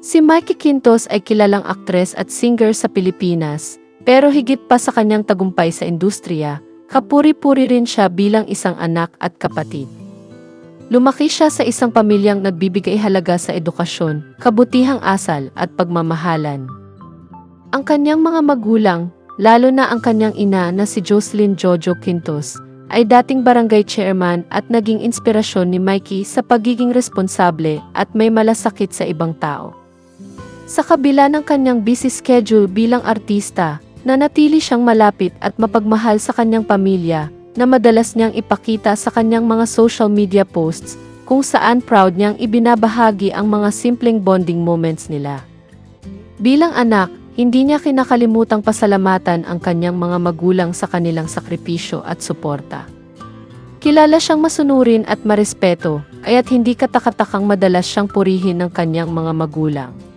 Si Mikey Quintos ay kilalang aktres at singer sa Pilipinas, pero higit pa sa kanyang tagumpay sa industriya, kapuri-puri rin siya bilang isang anak at kapatid. Lumaki siya sa isang pamilyang nagbibigay halaga sa edukasyon, kabutihang asal at pagmamahalan. Ang kanyang mga magulang, lalo na ang kanyang ina na si Jocelyn Jojo Quintos, ay dating barangay chairman at naging inspirasyon ni Mikey sa pagiging responsable at may malasakit sa ibang tao. Sa kabila ng kanyang busy schedule bilang artista, nanatili siyang malapit at mapagmahal sa kanyang pamilya na madalas niyang ipakita sa kanyang mga social media posts kung saan proud niyang ibinabahagi ang mga simpleng bonding moments nila. Bilang anak, hindi niya kinakalimutang pasalamatan ang kanyang mga magulang sa kanilang sakripisyo at suporta. Kilala siyang masunurin at marespeto, kaya't hindi katakatakang madalas siyang purihin ng kanyang mga magulang.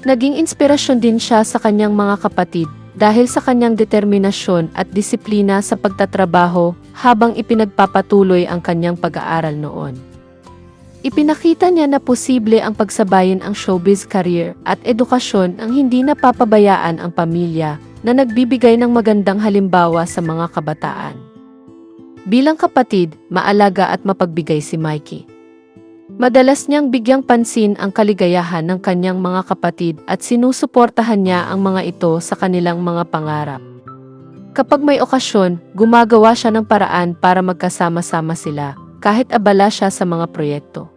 Naging inspirasyon din siya sa kanyang mga kapatid dahil sa kanyang determinasyon at disiplina sa pagtatrabaho habang ipinagpapatuloy ang kanyang pag-aaral noon. Ipinakita niya na posible ang pagsabayin ang showbiz career at edukasyon ang hindi napapabayaan ang pamilya na nagbibigay ng magandang halimbawa sa mga kabataan. Bilang kapatid, maalaga at mapagbigay si Mikey. Madalas niyang bigyang pansin ang kaligayahan ng kanyang mga kapatid at sinusuportahan niya ang mga ito sa kanilang mga pangarap. Kapag may okasyon, gumagawa siya ng paraan para magkasama-sama sila, kahit abala siya sa mga proyekto.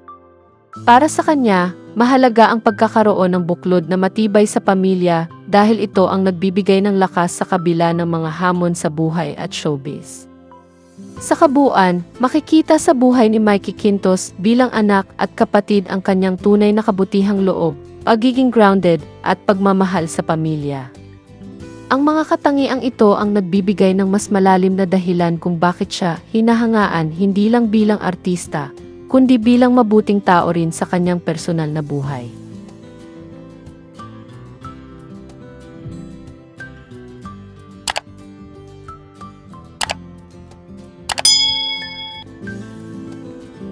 Para sa kanya, mahalaga ang pagkakaroon ng buklod na matibay sa pamilya dahil ito ang nagbibigay ng lakas sa kabila ng mga hamon sa buhay at showbiz. Sa kabuuan, makikita sa buhay ni Mikey Quintos bilang anak at kapatid ang kanyang tunay na kabutihang loob, pagiging grounded, at pagmamahal sa pamilya. Ang mga katangiang ito ang nagbibigay ng mas malalim na dahilan kung bakit siya hinahangaan hindi lang bilang artista, kundi bilang mabuting tao rin sa kanyang personal na buhay.